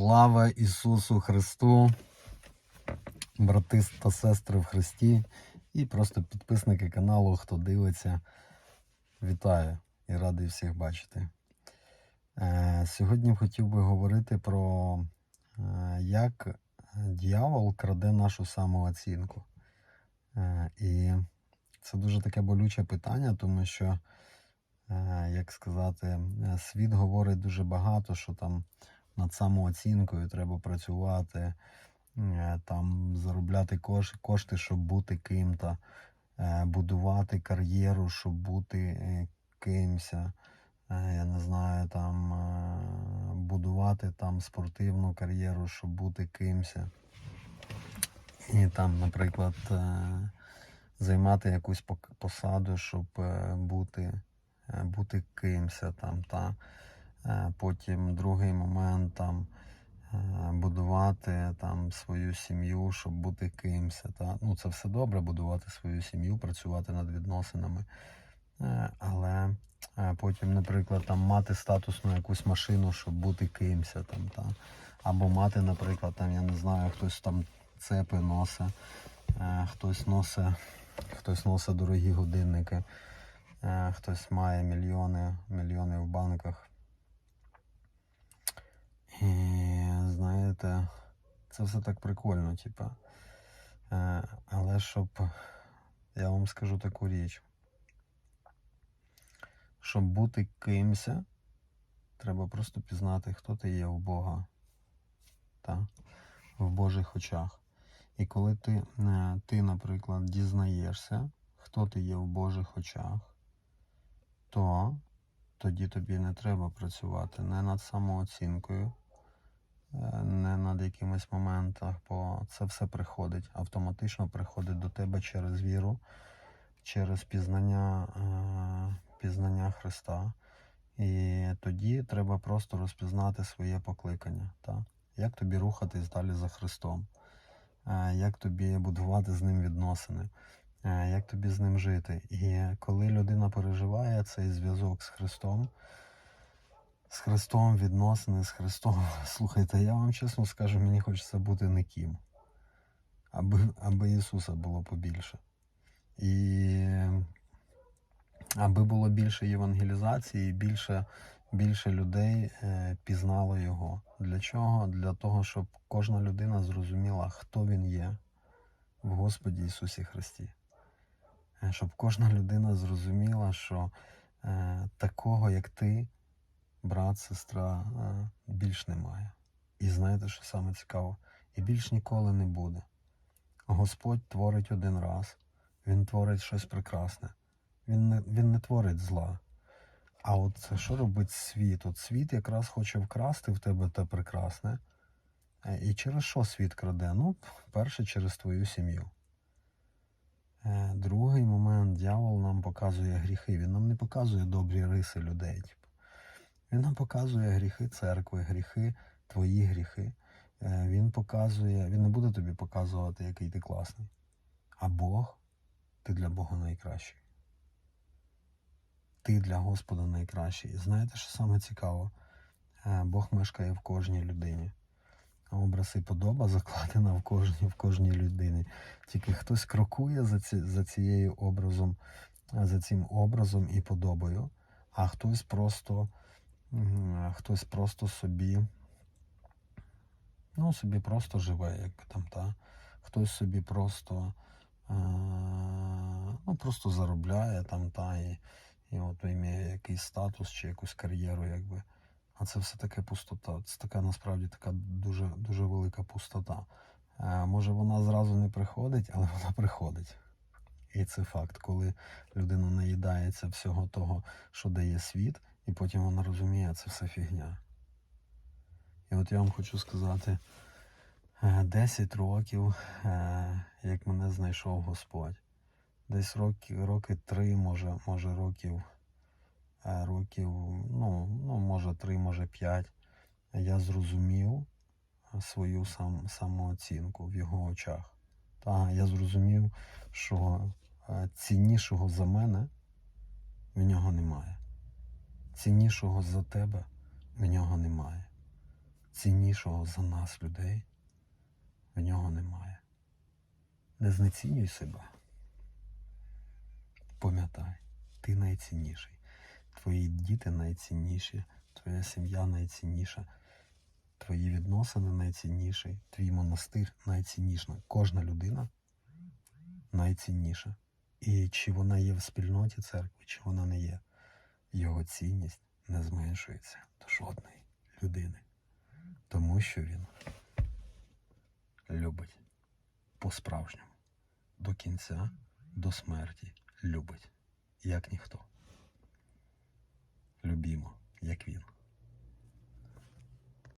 Слава Ісусу Христу, брати та сестри в Христі і просто підписники каналу, хто дивиться. Вітаю і радий всіх бачити. Е, Сьогодні хотів би говорити про е, як дьявол краде нашу самооцінку. Е, І це дуже таке болюче питання, тому що, як сказати, світ говорить дуже багато, що там над самооцінкою треба працювати, е, там заробляти кош- кошти, щоб бути ким-то, е, будувати кар'єру, щоб бути е, кимсь. е, Я не знаю, там будувати там спортивну кар'єру, щоб бути кимсь. І там, наприклад, займати якусь посаду, щоб бути, бути кимсь там, та. Е, Потім другий момент там е, будувати там свою сім'ю, щоб бути кимсь. Та? Ну, це все добре, будувати свою сім'ю, працювати над відносинами. Е, Але потім, наприклад, там мати статусну якусь машину, щоб бути кимсь там, та? Або мати, наприклад, там, я не знаю, хтось там цепи носить, хтось носить, хтось носить дорогі годинники, хтось має мільйони, мільйони в банках. І знаєте, це все так прикольно, типа. Е, Але щоб я вам скажу таку річ. Щоб бути кимсь, треба просто пізнати, хто ти є в Бога. Та? В Божих очах. І коли ти, е, ти, наприклад, дізнаєшся, хто ти є в Божих очах, то тоді тобі не треба працювати не над самооцінкою, не над якимись моментах, бо це все приходить, автоматично приходить до тебе через віру, через пізнання, е, пізнання Христа. І тоді треба просто розпізнати своє покликання. Та? Як тобі рухатись далі за Христом? Е, Як тобі будувати з ним відносини? Е, Як тобі з ним жити? І коли людина переживає цей зв'язок з Христом, з Христом, відносини з Христом, слухайте, я вам чесно скажу, мені хочеться бути ніким, аби, аби Ісуса було побільше. І аби було більше євангелізації, більше, більше людей е, пізнало Його. Для чого? Для того, щоб кожна людина зрозуміла, хто Він є в Господі Ісусі Христі. Е, Щоб кожна людина зрозуміла, що е, такого, як ти, брат, сестра, е, більш немає. І знаєте, що саме цікаво? І більш ніколи не буде. Господь творить один раз, Він творить щось прекрасне. Він не, він не творить зла. А от що робить світ? От світ якраз хоче вкрасти в тебе те прекрасне. Е, І через що світ краде? Ну, перше, через твою сім'ю. Е, Другий момент, дьявол нам показує гріхи. Він нам не показує добрі риси людей. Він нам показує гріхи церкви, гріхи, твої гріхи. Е, Він показує, він не буде тобі показувати, який ти класний. А Бог, ти для Бога найкращий. Ти для Господа найкращий. І знаєте, що саме цікаво? Е, Бог мешкає в кожній людині. Образ і подоба закладена в кожній, в кожній людині. Тільки хтось крокує за, ці, за цією образом, за цим образом і подобою, а хтось просто, хтось просто собі, ну, собі просто живе, якби там, та. Хтось собі просто, е, ну, просто заробляє там, та, і, і от має якийсь статус чи якусь кар'єру, якби. А це все таке пустота. Це така насправді така дуже, дуже велика пустота. Е, може вона зразу не приходить, але вона приходить. І це факт, коли людина наїдається всього того, що дає світ, і потім вона розуміє, це все фігня. І от я вам хочу сказати, е, 10 років, е, як мене знайшов Господь. Десь роки, роки три, може, може років, е, років, ну, ну, може три, може п'ять, я зрозумів свою сам, самооцінку в його очах. Та я зрозумів, що е, ціннішого за мене в нього немає. Ціннішого за тебе в нього немає. ціннішого за нас людей в нього немає. Не знецінюй себе. Пам'ятай, ти найцінніший. Твої діти найцінніші, твоя сім'я найцінніша, твої відносини найцінніші, твій монастир найцінніша. Кожна людина найцінніша. І чи вона є в спільноті церкви, чи вона не є, його цінність не зменшується до жодної людини. Тому що він любить по-справжньому. До кінця, до смерті любить, як ніхто. Любімо, як він.